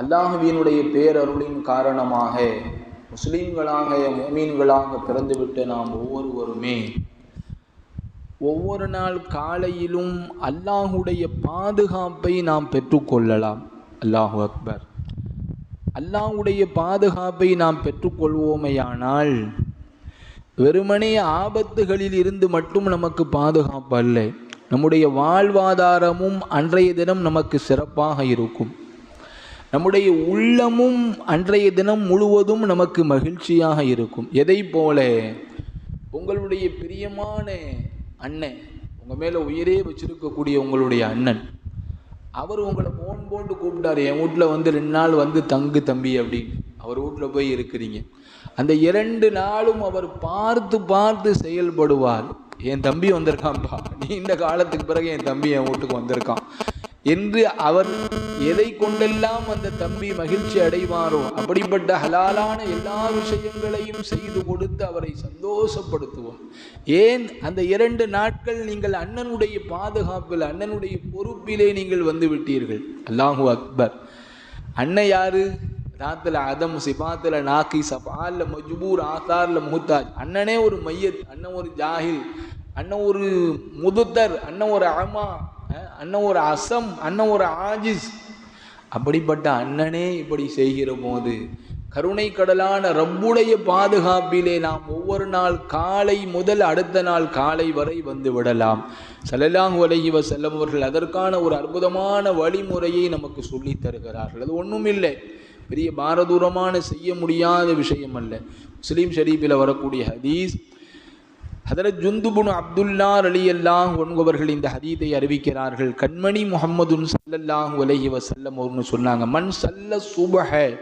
அல்லாஹுவினுடைய பேரருளின் காரணமாக முஸ்லீம்களாக மோமீன்களாக பிறந்துவிட்டு நாம் ஒவ்வொருவருமே ஒவ்வொரு நாள் காலையிலும் அல்லாஹுடைய பாதுகாப்பை நாம் பெற்றுக்கொள்ளலாம். அல்லாஹு அக்பர். அல்லாஹுடைய பாதுகாப்பை நாம் பெற்றுக்கொள்வோமையானால் வெறுமனே ஆபத்துகளில் இருந்து மட்டும் நமக்கு பாதுகாப்பு அல்ல. நம்முடைய வாழ்வாதாரமும் அன்றைய தினம் நமக்கு சிறப்பாக இருக்கும். நம்முடைய உள்ளமும் அன்றைய தினம் முழுவதும் நமக்கு மகிழ்ச்சியாக இருக்கும். எதை போல? உங்களுடைய பிரியமான அண்ணன் உங்கள் மேலே உயிரே வச்சிருக்கக்கூடிய உங்களுடைய அண்ணன் அவர் உங்களை ஃபோன் போட்டு கூப்பிட்டாரு. என் வீட்டில் வந்து ரெண்டு நாள் வந்து தங்கு தம்பி அப்படின்னு. அவர் வீட்டில் போய் இருக்கிறீங்க. அந்த இரண்டு நாளும் அவர் பார்த்து பார்த்து செயல்படுவார். என் தம்பி வந்திருக்கான்ப்பா நீண்ட காலத்துக்கு பிறகு என் தம்பி என் வீட்டுக்கு வந்திருக்கான். என்று அவர் எதை கொண்டெல்லாம் அந்த தம்பி மகிழ்ச்சி அடைவாரோ அப்படிப்பட்ட ஹலாலான எல்லா விஷயங்களையும் செய்து கொடுத்து அவரை சந்தோஷப்படுத்துவோம் ஏன்? அந்த இரண்டு நாட்கள் நீங்கள் அண்ணனுடைய பாதுகாப்பில் அண்ணனுடைய பொறுப்பிலே நீங்கள் வந்து விட்டீர்கள். அல்லாஹு அக்பர். அண்ணன் யாரு? ராத்துல அதம் சிபாத்துல நாக்கி சபால்ல மஜ்பூர் ஆசார்ல முகத்தாஜ் அண்ணனே ஒரு மையத் அண்ணன் ஒரு ஜாகில் அண்ணன் ஒரு முதுத்தர் அண்ணன் ஒரு அமா. அண்ணன் ஒரு அசம் அண்ணன் ஒரு ஆஜிஸ். அப்படிப்பட்ட அண்ணனே இப்படி செய்கிற போது கருணை கடலான ரப்புடைய பாதுகாப்பிலே நாம் ஒவ்வொரு நாள் காலை முதல் அடுத்த நாள் காலை வரை வந்து விடலாம். ஸல்லல்லாஹு அலைஹி வஸல்லம் அவர்கள் அதற்கான ஒரு அற்புதமான வழிமுறையை நமக்கு சொல்லித் தருகிறார்கள். அது ஒன்றுமில்லை பெரிய பாரதூரமான செய்ய முடியாத விஷயம் அல்ல முஸ்லீம் ஷரீஃபில் வரக்கூடிய ஹதீஸ் ஹதரத் ஜுந்துபுன் அப்துல்லா அலி அல்லாஹ் ஒன்பவர்கள் இந்த ஹதீத்தை அறிவிக்கிறார்கள். கண்மணி முஹம்மதுன் சல்லல்லாஹ் உலகி வஸல்லம் அவர்னு சொன்னாங்க. மண் சல்ல சுபஹ.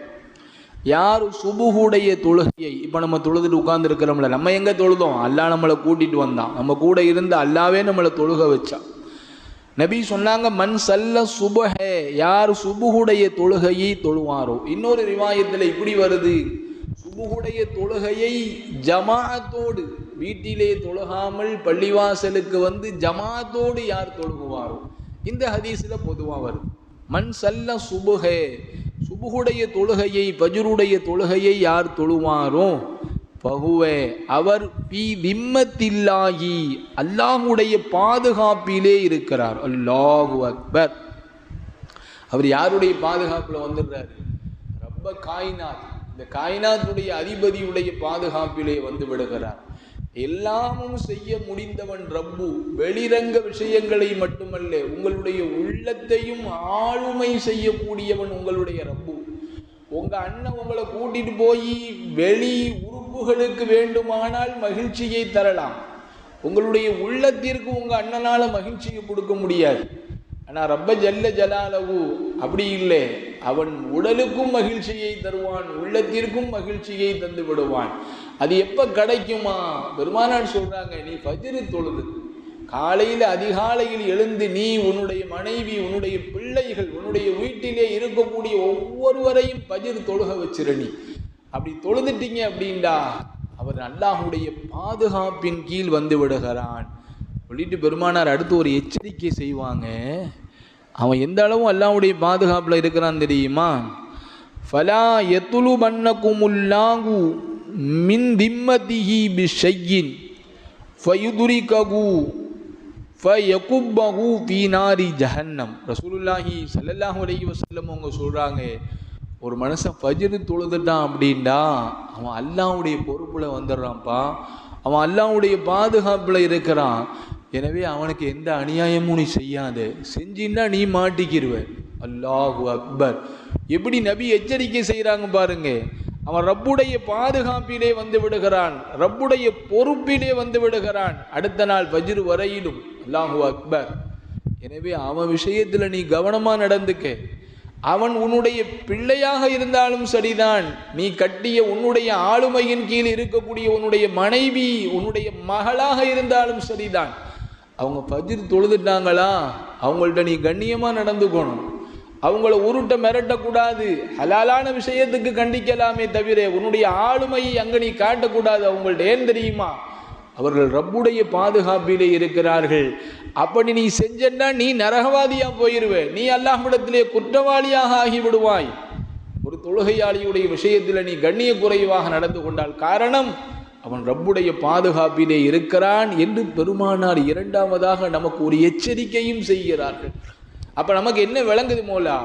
யார் சுபுகுடைய தொழுகையை இப்போ நம்ம தொழுதுட்டு உட்காந்துருக்கிறோம்ல நம்ம எங்கே தொழுதோம்? அல்லாஹ் நம்மளை கூட்டிகிட்டு வந்தான். நம்ம கூட இருந்து அல்லாவே நம்மளை தொழுக வச்சான் நபி சொன்னாங்க மண் சல்ல சுபஹ. யார் சுபுகுடைய தொழுகையை தொழுவாரோ? இன்னொரு ரிவாயத்தில் இப்படி வருது. சுபுகுடைய தொழுகையை ஜமாஅத்தோடு வீட்டிலே தொழுகாமல் பள்ளிவாசலுக்கு வந்து ஜமாத்தோடு யார் தொழுகுவாரோ? இந்த ஹதீஸில் பொதுவாக வருது. மண் சல்ல சுபுகே சுபுகுடைய தொழுகையை பஜுருடைய தொழுகையை யார் தொழுவாரோ? பகுவே அவர் பி விம்மத்தில்லாகி அல்லாஹுடைய பாதுகாப்பிலே இருக்கிறார். அல்லாஹு அக்பர். அவர் யாருடைய பாதுகாப்பில் வந்துடுறாரு? ரப்ப காய்நாத் இந்த காய்நாத்துடைய அதிபதியுடைய பாதுகாப்பிலே வந்து விடுகிறார். எல்லாமும் செய்ய முடிந்தவன் ரப்பு. வெளிரங்க விஷயங்களை மட்டுமல்ல உங்களுடைய உள்ளத்தையும் ஆளுமை செய்யக்கூடியவன் உங்களுடைய ரப்பு. உங்க அண்ணன் உங்களை கூட்டிட்டு போய் வெளி உறுப்புகளுக்கு வேண்டுமானால் மகிழ்ச்சியை தரலாம். உங்களுடைய உள்ளத்திற்கு உங்க அண்ணனால மகிழ்ச்சியை கொடுக்க முடியாது. ஆனால் ரப்ப ஜல்ல ஜலாலவு அப்படி இல்லை. அவன் உடலுக்கும் மகிழ்ச்சியை தருவான் உள்ளத்திற்கும் மகிழ்ச்சியை தந்து விடுவான். அது எப்போ கிடைக்குமா? பெருமானார் சொல்கிறாங்க நீ பஜிரு தொழுது. காலையில் அதிகாலையில் எழுந்து நீ உன்னுடைய மனைவி உன்னுடைய பிள்ளைகள் உன்னுடைய வீட்டிலே இருக்கக்கூடிய ஒவ்வொருவரையும் பஜிர் தொழுக வச்சிரு நீ. அப்படி தொழுதுட்டீங்க அப்படின்டா அவர் அல்லாஹுடைய பாதுகாப்பின் கீழ் வந்து விடுகிறான். சொல்லிட்டு பெருமானார் அடுத்து ஒரு எச்சரிக்கை செய்வாங்க. அவன் எந்த அளவும் அல்லாவுடைய பாதுகாப்பில் இருக்கிறான் தெரியுமா? ஃபலா எத்துலு பண்ணக்குமுல்லாகு மின் திம்மதிஹி பி ஷையின் ஃபயுதுரிககு ஃபயகுப்பகு ஃபீனாரி ஜஹன்னம். ரசூலுல்லாஹி சல்லல்லாஹு அலைஹி வஸல்லம் அவங்க சொல்கிறாங்க ஒரு மனுஷன் ஃபஜ்ரு தொழுதுட்டான் அப்படின்டா அவன் அல்லாவுடைய பொறுப்பில் வந்துடுறான்ப்பா. அவன் அல்லாவுடைய பாதுகாப்பில் இருக்கிறான். எனவே அவனுக்கு எந்த அநியாயமும் நீ செய்யாத. செஞ்சின்னா நீ மாட்டிக்கிருவ. அல்லாஹு அக்பர். எப்படி நபி எச்சரிக்கை செய்கிறாங்க பாருங்க. அவன் ரப்புடைய பாதுகாப்பிலே வந்து விடுகிறான். ரப்புடைய பொறுப்பிலே வந்து விடுகிறான். அடுத்த நாள் வஜ்ரு வரையிலும். அல்லாஹு அக்பர். எனவே அவன் விஷயத்தில் நீ கவனமாக நடந்துக்க. அவன் உன்னுடைய பிள்ளையாக இருந்தாலும் சரிதான். நீ கட்டிய உன்னுடைய ஆளுமையின் கீழ் இருக்கக்கூடிய உன்னுடைய மனைவி உன்னுடைய மகளாக இருந்தாலும் சரிதான். அவங்க பஜிர் தொழுதுட்டாங்களா? அவங்கள்ட்ட நீ கண்ணியமாக நடந்துக்கணும் அவங்கள உருட்ட மிரட்டக்கூடாது. ஹலாலான விஷயத்துக்கு கண்டிக்கலாமே தவிர உன்னுடைய ஆளுமையை அங்கே நீ காட்டக்கூடாது. அவங்கள்ட்ட ஏன் தெரியுமா? அவர்கள் ரப்புடைய பாதுகாப்பிலே இருக்கிறார்கள். அப்படி நீ செஞ்சன்னா நீ நரகவாதியா போயிருவே. நீ அல்லாஹ்விடத்திலே குற்றவாளியாக ஆகிவிடுவாய். ஒரு தொழுகையாளியுடைய விஷயத்தில் நீ கண்ணிய குறைவாக நடந்து கொண்டால் காரணம் அவன் ரப்புடைய பாதுகாப்பிலே இருக்கிறான் என்று பெருமானார் இரண்டாவதாக நமக்கு ஒரு எச்சரிக்கையும் செய்கிறார்கள். அப்போ நமக்கு என்ன விளங்குது மோலா?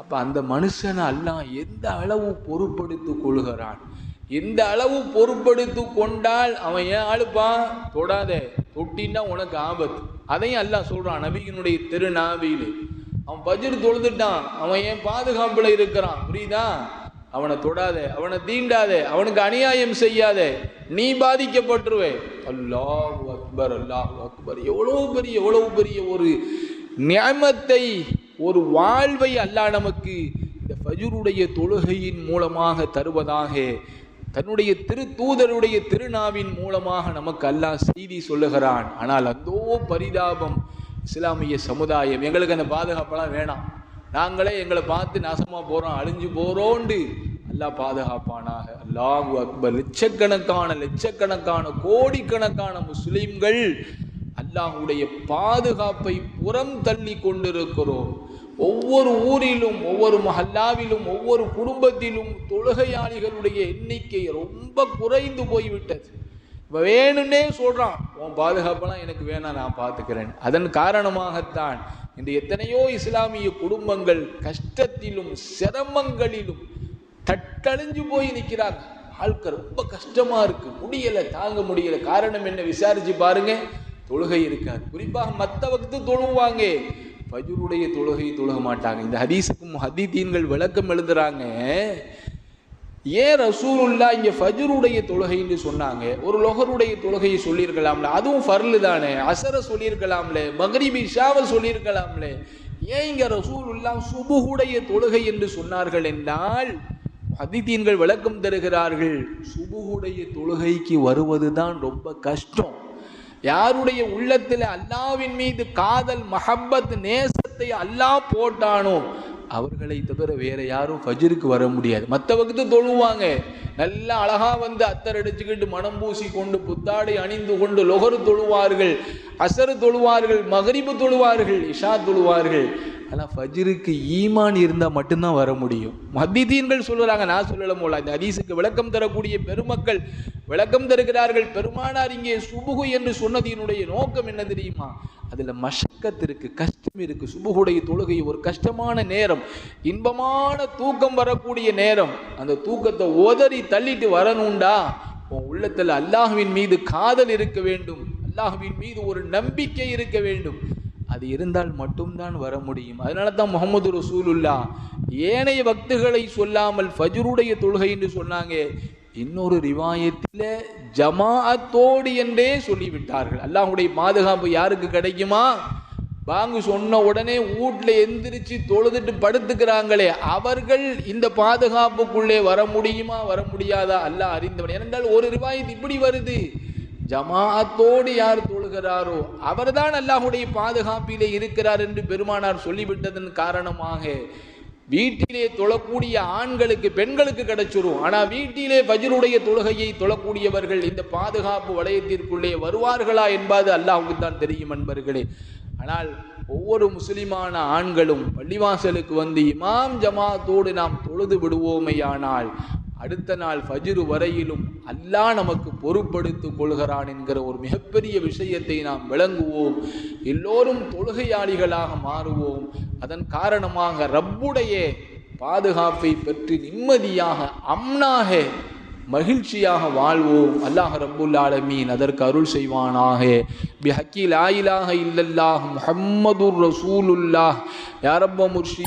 அப்போ அந்த மனுஷனை அல்லாஹ் எந்த அளவு பொறுப்படுத்திக் கொள்கிறான்? எந்த அளவு பொறுப்படுத்தி கொண்டால் அவன் ஏன் அழுப்பான்? தொடாத தொட்டின்னா உனக்கு ஆபத்து. அதையும் அல்லாஹ் சொல்கிறான் நபியினுடைய திருநாவியில் அவன் பஜ்ர் தொழுதுட்டான் அவன் ஏன் பாதுகாப்பில் இருக்கிறான்? புரியுதா? அவனை தொடாத அவனை தீண்டாத அவனுக்கு அநியாயம் செய்யாத நீ பாதிக்கப்பட்டுருவே. அல்லாஹ் அக்பர் அல்லாஹ் அக்பர். எவ்வளவு பெரிய எவ்வளவு பெரிய ஒரு நியமத்தை ஒரு வாழ்வை அல்லாஹ் நமக்கு இந்த ஃபஜுருடைய தொழுகையின் மூலமாக தருவதாக தன்னுடைய திரு தூதருடைய திருநாவின் மூலமாக நமக்கு அல்லாஹ் செய்தி சொல்லுகிறான். ஆனால் அந்தோ பரிதாபம் இஸ்லாமிய சமுதாயம். எங்களுக்கு அந்த பாதுகாப்பெல்லாம் வேணாம். நாங்களே எங்களை பார்த்து நாசமாக போகிறோம் அழிஞ்சு போகிறோண்டு அல்லாஹ் பாதுகாப்பானாக. அல்லாஹு அக்பர். லட்சக்கணக்கான லட்சக்கணக்கான கோடிக்கணக்கான முஸ்லீம்கள் அல்லாஹுடைய பாதுகாப்பை புறம் தள்ளி கொண்டிருக்கிறோம். ஒவ்வொரு ஊரிலும் ஒவ்வொரு மஹல்லாவிலும் ஒவ்வொரு குடும்பத்திலும் தொழுகையாளிகளுடைய எண்ணிக்கை ரொம்ப குறைந்து போய்விட்டது. இப்போ வேணும்னே சொல்கிறான் உன் பாதுகாப்பெல்லாம் எனக்கு வேணாம் நான் பார்த்துக்கிறேன். அதன் காரணமாகத்தான் இந்த எத்தனையோ இஸ்லாமிய குடும்பங்கள் கஷ்டத்திலும் சிரமங்களிலும் தட்டழிஞ்சு போய் நிற்கிறாங்க. வாழ்க்கை ரொம்ப கஷ்டமா இருக்கு. முடியல தாங்க முடியல. காரணம் என்ன? விசாரிச்சு பாருங்க. தொழுகை இருக்காது. குறிப்பாக மத்த வகுத்து தொழுவாங்க. பஜுருடைய தொழுகை தொழுக மாட்டாங்க. இந்த ஹதீஸுக்கும் ஹதீதீன்கள் விளக்கம் எழுதுறாங்க. ஏன் ரசூலுல்லா இங்கே ஃபஜ்ருடைய தொழுகைன்னு சொன்னாங்க? ஒரு லொஹருடைய தொழுகையை சொல்லியிருக்கலாம்ல. அதுவும் ஃபர்லு தானே. அசரை சொல்லியிருக்கலாம்ல. மகரிபி ஷாவை சொல்லியிருக்கலாம்ல. ஏன் இங்கே ரசூலுல்லா சுபுகுடைய தொழுகை என்று சொன்னார்கள் என்றால் அதித்தீன்கள் விளக்கம் தருகிறார்கள் சுபுகுடைய தொழுகைக்கு வருவதுதான் ரொம்ப கஷ்டம். யாருடைய உள்ளத்தில் அல்லாவின் மீது காதல் மஹப்பத் நேசத்தை அல்லாஹ் போட்டானோ அவர்களை தவிர வேற யாரும் ஃபஜ்ருக்கு வர முடியாது. மற்ற வகுத்து தொழுவாங்க. நல்லா அழகா வந்து அத்தர் அடிச்சுக்கிட்டு மனம் பூசி கொண்டு புத்தாடை அணிந்து கொண்டு லொகரு தொழுவார்கள் அசரு தொழுவார்கள் மகரிபு தொழுவார்கள் இஷா தொழுவார்கள். ஆனால் ஃபஜ்ருக்கு ஈமான் இருந்தால் மட்டும்தான் வர முடியும். மத்திதீன்கள் சொல்லுறாங்க நான் சொல்லல போல இந்த ஹதீஸுக்கு விளக்கம் தரக்கூடிய பெருமக்கள் விளக்கம் தருகிறார்கள். பெருமானார் இங்கே சுபுகு என்று சொன்னதினுடைய நோக்கம் என்ன தெரியுமா? அதில் மஷக்கத் இருக்கு கஷ்டம் இருக்கு. சுபுகுடைய தொழுகை ஒரு கஷ்டமான நேரம். இன்பமான தூக்கம் வரக்கூடிய நேரம். அந்த தூக்கத்தை உதறி தள்ளிட்டு வரணும்டா. உன் உள்ளத்தில் அல்லாஹுவின் மீது காதல் இருக்க வேண்டும். அல்லாஹுவின் மீது ஒரு நம்பிக்கை இருக்க வேண்டும். அது இருந்தால் மட்டும்தான் வர முடியும். அதனால தான் முகமது ரசூலுல்லா ஏனைய பக்தர்களை சொல்லாமல் ஃபஜ்ருடைய தொழுகை என்று சொன்னாங்க. இன்னொரு ரிவாயத்தில் ஜமாஅத்தோடு என்றே சொல்லிவிட்டார்கள். அல்லாஹுடைய பாதுகாப்பு யாருக்கு கிடைக்குமா? பாங்கு சொன்ன உடனே வீட்டில் எந்திரிச்சு தொழுதுட்டு படுத்துக்கிறாங்களே அவர்கள் இந்த பாதுகாப்புக்குள்ளே வர முடியுமா? வர முடியாதா? அல்லாஹ் அறிந்தவன். ஏனென்றால் ஒரு ரிவாயத் இப்படி வருது. ஜமாஅத்தோடு யார் தொழுகிறாரோ அவர்தான் அல்லாஹுடைய பாதுகாப்பிலே இருக்கிறார் என்று பெருமானார் சொல்லிவிட்டதன் காரணமாக வீட்டிலே தொழக்கூடிய ஆண்களுக்கு பெண்களுக்கு கிடைச்சிரும். ஆனா வீட்டிலே பஜிருடைய தொழுகையை தொழக்கூடியவர்கள் இந்த பாதுகாப்பு வளையத்திற்குள்ளே வருவார்களா என்பது அல்லாஹுக்கு தான் தெரியும் அன்பர்களே. ஆனால் ஒவ்வொரு முஸ்லிமான ஆண்களும் பள்ளிவாசலுக்கு வந்து இமாம் ஜமாத்தோடு நாம் தொழுது விடுவோமையானால் அடுத்த நாள் ஃபஜ்ரு வரையிலும் அல்லாஹ் நமக்கு பொறுப்படுத்திக் கொள்கிறான் என்கிற ஒரு மிகப்பெரிய விஷயத்தை நாம் விளங்குவோம். எல்லோரும் தொழுகையாளிகளாக மாறுவோம். அதன் காரணமாக ரப்புடைய பாதுகாப்பை பெற்று நிம்மதியாக அம்னாக மகிழ்ச்சியாக வாழ்வோம். அல்லாஹ் ரப்புல் ஆலமீன் அதற்கு அருள் செய்வானாக. பி ஹக்கீல் ஆயிலாக இல்லல்லாஹ் முஹம்மதுர் ரசூலுல்லாஹ். யாரப்ப முர்ஷி